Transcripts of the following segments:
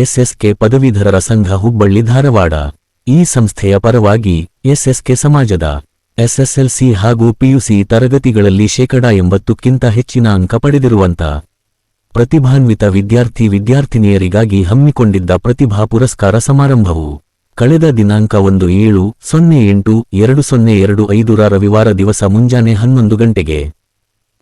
SSK ಪದವೀಧರರ ಸಂಘ ಹುಬ್ಬಳ್ಳಿ ಧಾರವಾಡ. ಈ ಸಂಸ್ಥೆಯ ಪರವಾಗಿ ಎಸ್ಎಸ್ಕೆ ಸಮಾಜದ, ಎಸ್ಎಸ್ಎಲ್ಸಿ ಹಾಗೂ ಪಿಯುಸಿ ತರಗತಿಗಳಲ್ಲಿ ಶೇಕಡಾ ಎಂಬತ್ತಕ್ಕಿಂತ ಹೆಚ್ಚಿನ ಅಂಕ ಪಡೆದಿರುವಂತ ಪ್ರತಿಭಾನ್ವಿತ ವಿದ್ಯಾರ್ಥಿ ವಿದ್ಯಾರ್ಥಿನಿಯರಿಗಾಗಿ ಹಮ್ಮಿಕೊಂಡಿದ್ದ ಪ್ರತಿಭಾ ಪುರಸ್ಕಾರ ಸಮಾರಂಭವು ಕಳೆದ ದಿನಾಂಕ ಒಂದು ಏಳು ಸೊನ್ನೆ ಎಂಟು ಎರಡು ಸೊನ್ನೆ ಎರಡು ಐದರ ರವಿವಾರ ದಿವಸ ಮುಂಜಾನೆ ಹನ್ನೊಂದು ಗಂಟೆಗೆ.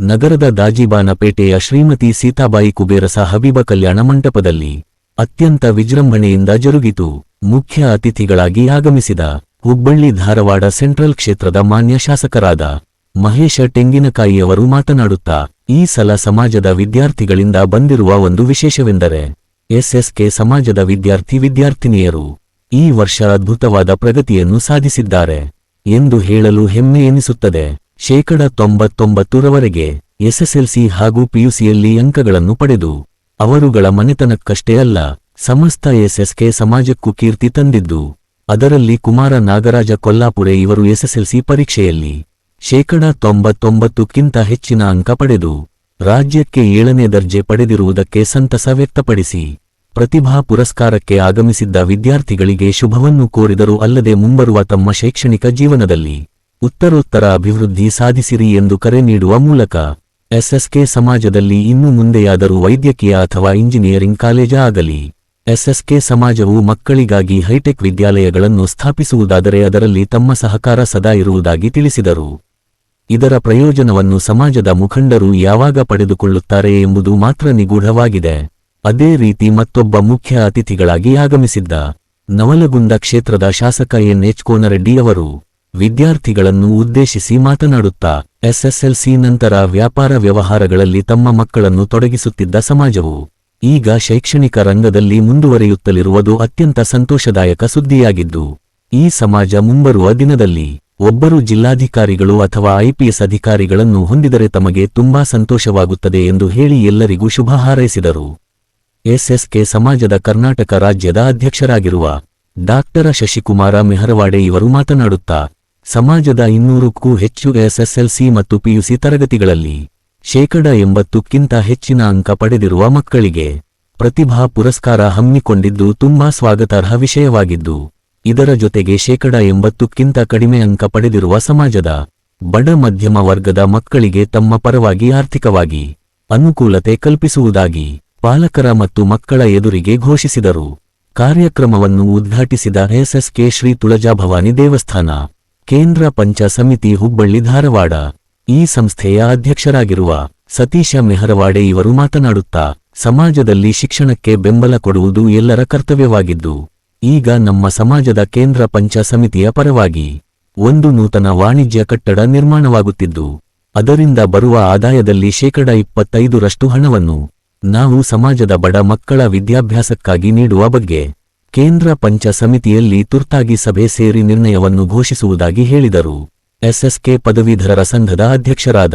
ನಗರದ ದಾಜಿಬಾನಪೇಟೆಯ ಶ್ರೀಮತಿ ಸೀತಾಬಾಯಿ ಕುಬೇರಸ ಹಬೀಬ ಕಲ್ಯಾಣ ಮಂಟಪದಲ್ಲಿ. ಅತ್ಯಂತ ವಿಜೃಂಭಣೆಯಿಂದ ಜರುಗಿತು. ಮುಖ್ಯ ಅತಿಥಿಗಳಾಗಿ ಆಗಮಿಸಿದ ಹುಬ್ಬಳ್ಳಿ ಧಾರವಾಡ ಸೆಂಟ್ರಲ್ ಕ್ಷೇತ್ರದ ಮಾನ್ಯ ಶಾಸಕರಾದ ಮಹೇಶ ಟೆಂಗಿನಕಾಯಿಯವರು ಮಾತನಾಡುತ್ತಾ, ಈ ಸಲ ಸಮಾಜದ ವಿದ್ಯಾರ್ಥಿಗಳಿಂದ ಬಂದಿರುವ ಒಂದು ವಿಶೇಷವೆಂದರೆ ಎಸ್ಎಸ್ಕೆ ಸಮಾಜದ ವಿದ್ಯಾರ್ಥಿ ವಿದ್ಯಾರ್ಥಿನಿಯರು ಈ ವರ್ಷ ಅದ್ಭುತವಾದ ಪ್ರಗತಿಯನ್ನು ಸಾಧಿಸಿದ್ದಾರೆ ಎಂದು ಹೇಳಲು ಹೆಮ್ಮೆ ಎನಿಸುತ್ತದೆ. ಶೇಕಡ ತೊಂಬತ್ತೊಂಬತ್ತರವರೆಗೆ ಎಸ್ಎಸ್ಎಲ್ಸಿ ಹಾಗೂ ಪಿಯುಸಿಯಲ್ಲಿ ಅಂಕಗಳನ್ನು ಪಡೆದು ಅವರುಗಳ ಮನೆತನಕ್ಕಷ್ಟೇ ಅಲ್ಲ, ಸಮಸ್ತ ಎಸ್ಎಸ್ಕೆ ಸಮಾಜಕ್ಕೂ ಕೀರ್ತಿ ತಂದಿದ್ದು. ಅದರಲ್ಲಿ ಕುಮಾರ ನಾಗರಾಜ ಕೊಲ್ಲಾಪುರೆ ಇವರು ಎಸ್ಎಸ್ಎಲ್ಸಿ ಪರೀಕ್ಷೆಯಲ್ಲಿ ಶೇಕಡ ತೊಂಬತ್ತೊಂಬತ್ತಕ್ಕಿಂತ ಹೆಚ್ಚಿನ ಅಂಕ ಪಡೆದು ರಾಜ್ಯಕ್ಕೆ ಏಳನೇ ದರ್ಜೆ ಪಡೆದಿರುವುದಕ್ಕೆ ಸಂತಸ ವ್ಯಕ್ತಪಡಿಸಿ, ಪ್ರತಿಭಾ ಪುರಸ್ಕಾರಕ್ಕೆ ಆಗಮಿಸಿದ್ದ ವಿದ್ಯಾರ್ಥಿಗಳಿಗೆ ಶುಭವನ್ನು ಕೋರಿದರು ಅಲ್ಲದೆ ಮುಂಬರುವ ತಮ್ಮ ಶೈಕ್ಷಣಿಕ ಜೀವನದಲ್ಲಿ ಉತ್ತರೋತ್ತರ ಅಭಿವೃದ್ಧಿ ಸಾಧಿಸಿರಿ ಎಂದು ಕರೆ ನೀಡುವ ಮೂಲಕ ಎಸ್ಎಸ್ಕೆ ಸಮಾಜದಲ್ಲಿ ಇನ್ನು ಮುಂದೆಯಾದರೂ ವೈದ್ಯಕೀಯ ಅಥವಾ ಇಂಜಿನಿಯರಿಂಗ್ ಕಾಲೇಜ ಆಗಲಿ. ಎಸ್ಎಸ್ಕೆ ಸಮಾಜವು ಮಕ್ಕಳಿಗಾಗಿ ಹೈಟೆಕ್ ವಿದ್ಯಾಲಯಗಳನ್ನು ಸ್ಥಾಪಿಸುವುದಾದರೆ ಅದರಲ್ಲಿ ತಮ್ಮ ಸಹಕಾರ ಸದಾ ಇರುವುದಾಗಿ ತಿಳಿಸಿದರು. ಇದರ ಪ್ರಯೋಜನವನ್ನು ಸಮಾಜದ ಮುಖಂಡರು ಯಾವಾಗ ಪಡೆದುಕೊಳ್ಳುತ್ತಾರೆ ಎಂಬುದು ಮಾತ್ರ ನಿಗೂಢವಾಗಿದೆ. ಅದೇ ರೀತಿ ಮತ್ತೊಬ್ಬ ಮುಖ್ಯ ಅತಿಥಿಗಳಾಗಿ ಆಗಮಿಸಿದ್ದ. ನವಲಗುಂದ ಕ್ಷೇತ್ರದ ಶಾಸಕ ಎನ್ ಎಚ್ ಕೋನರೆಡ್ಡಿ ಅವರು ವಿದ್ಯಾರ್ಥಿಗಳನ್ನು ಉದ್ದೇಶಿಸಿ ಮಾತನಾಡುತ್ತಾ, ಎಸ್ಎಸ್ಎಲ್ಸಿ ನಂತರ ವ್ಯಾಪಾರ ವ್ಯವಹಾರಗಳಲ್ಲಿ ತಮ್ಮ ಮಕ್ಕಳನ್ನು ತೊಡಗಿಸುತ್ತಿದ್ದ ಸಮಾಜವು ಈಗ ಶೈಕ್ಷಣಿಕ ರಂಗದಲ್ಲಿ ಮುಂದುವರಿಯುತ್ತಲಿರುವುದು ಅತ್ಯಂತ ಸಂತೋಷದಾಯಕ ಸುದ್ದಿಯಾಗಿದ್ದು, ಈ ಸಮಾಜ ಮುಂಬರುವ ದಿನದಲ್ಲಿ ಒಬ್ಬರು ಜಿಲ್ಲಾಧಿಕಾರಿಗಳು ಅಥವಾ ಐಪಿಎಸ್ ಅಧಿಕಾರಿಗಳನ್ನು ಹೊಂದಿದರೆ ತಮಗೆ ತುಂಬಾ ಸಂತೋಷವಾಗುತ್ತದೆ ಎಂದು ಹೇಳಿ ಎಲ್ಲರಿಗೂ ಶುಭ ಹಾರೈಸಿದರು. ಎಸ್ಎಸ್ಕೆ ಸಮಾಜದ ಕರ್ನಾಟಕ ರಾಜ್ಯದ ಅಧ್ಯಕ್ಷರಾಗಿರುವ ಡಾಕ್ಟರ ಶಶಿಕುಮಾರ ಮೆಹರವಾಡೆ ಇವರು ಮಾತನಾಡುತ್ತಾ ಸಮಾಜದ ಇನ್ನೂರಕ್ಕೂ ಹೆಚ್ಚು ಎಸ್ಎಸ್ಎಲ್ಸಿ ಮತ್ತು ಪಿಯುಸಿ ತರಗತಿಗಳಲ್ಲಿ ಶೇಕಡ ಎಂಬತ್ತಕ್ಕಿಂತ ಹೆಚ್ಚಿನ ಅಂಕ ಪಡೆದಿರುವ ಮಕ್ಕಳಿಗೆ ಪ್ರತಿಭಾ ಪುರಸ್ಕಾರ ಹಮ್ಮಿಕೊಂಡಿದ್ದು ತುಂಬಾ ಸ್ವಾಗತಾರ್ಹ ವಿಷಯವಾಗಿದ್ದು, ಇದರ ಜೊತೆಗೆ ಶೇಕಡ ಎಂಬತ್ತಕ್ಕಿಂತ ಕಡಿಮೆ ಅಂಕ ಪಡೆದಿರುವ ಸಮಾಜದ ಬಡ ಮಧ್ಯಮ ವರ್ಗದ ಮಕ್ಕಳಿಗೆ ತಮ್ಮ ಪರವಾಗಿ ಆರ್ಥಿಕವಾಗಿ ಅನುಕೂಲತೆ ಕಲ್ಪಿಸುವುದಾಗಿ ಪಾಲಕರ ಮತ್ತು ಮಕ್ಕಳ ಎದುರಿಗೆ ಘೋಷಿಸಿದರು. ಕಾರ್ಯಕ್ರಮವನ್ನು ಉದ್ಘಾಟಿಸಿದ ಎಸ್ಎಸ್ಕೆ ಶ್ರೀ ತುಳಜಾಭವಾನಿ ದೇವಸ್ಥಾನ. ಕೇಂದ್ರ ಪಂಚ ಸಮಿತಿ ಹುಬ್ಬಳ್ಳಿ ಧಾರವಾಡ. ಈ ಸಂಸ್ಥೆಯ ಅಧ್ಯಕ್ಷರಾಗಿರುವ ಸತೀಶ ಮೆಹರವಾಡೆ ಇವರು ಮಾತನಾಡುತ್ತಾ, ಸಮಾಜದಲ್ಲಿ ಶಿಕ್ಷಣಕ್ಕೆ ಬೆಂಬಲ ಕೊಡುವುದು ಎಲ್ಲರ ಕರ್ತವ್ಯವಾಗಿದ್ದು, ಈಗ ನಮ್ಮ ಸಮಾಜದ ಕೇಂದ್ರ ಪಂಚ ಸಮಿತಿಯ ಪರವಾಗಿ ಒಂದು ನೂತನ ವಾಣಿಜ್ಯ ಕಟ್ಟಡ ನಿರ್ಮಾಣವಾಗುತ್ತಿದ್ದು, ಅದರಿಂದ ಬರುವ ಆದಾಯದಲ್ಲಿ ಶೇಕಡ ಇಪ್ಪತ್ತೈದರಷ್ಟು ಹಣವನ್ನು ನಾವು ಸಮಾಜದ ಬಡ ಮಕ್ಕಳ ವಿದ್ಯಾಭ್ಯಾಸಕ್ಕಾಗಿ ನೀಡುವ ಬಗ್ಗೆ ಕೇಂದ್ರ ಪಂಚ ಸಮಿತಿಯಲ್ಲಿ ತುರ್ತಾಗಿ ಸಭೆ ಸೇರಿ ನಿರ್ಣಯವನ್ನು ಘೋಷಿಸುವುದಾಗಿ ಹೇಳಿದರು. ಎಸ್ಎಸ್ಕೆ ಪದವೀಧರರ ಸಂಘದ ಅಧ್ಯಕ್ಷರಾದ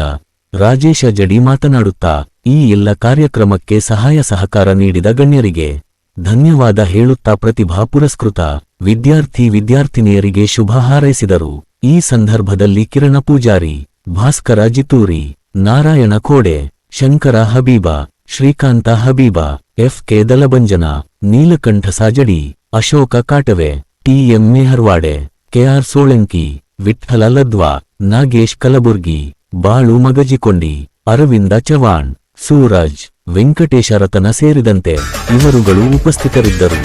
ರಾಜೇಶ ಜಡಿ ಮಾತನಾಡುತ್ತಾ, ಈ ಎಲ್ಲ ಕಾರ್ಯಕ್ರಮಕ್ಕೆ ಸಹಾಯ ಸಹಕಾರ ನೀಡಿದ ಗಣ್ಯರಿಗೆ ಧನ್ಯವಾದ ಹೇಳುತ್ತಾ ಪ್ರತಿಭಾ ಪುರಸ್ಕೃತ ವಿದ್ಯಾರ್ಥಿ ವಿದ್ಯಾರ್ಥಿನಿಯರಿಗೆ ಶುಭ ಹಾರೈಸಿದರು. ಈ ಸಂದರ್ಭದಲ್ಲಿ ಕಿರಣ Poojary, Bhaskara Jituri, Narayana Kode, Shankara Habib Srikanta Habib, F. K. Dalabanjan Neelakantha Sajadi, Ashoka Katave TM Meharwade KR Solanki, Vitthala Ladwa, Nagesh Kalaburgi, Balu Magajikondi, Aravinda Chavan, Suraj, Venkatesha Ratan ಸೇರಿದಂತೆ ಇವರುಗಳು ಉಪಸ್ಥಿತರಿದ್ದರು.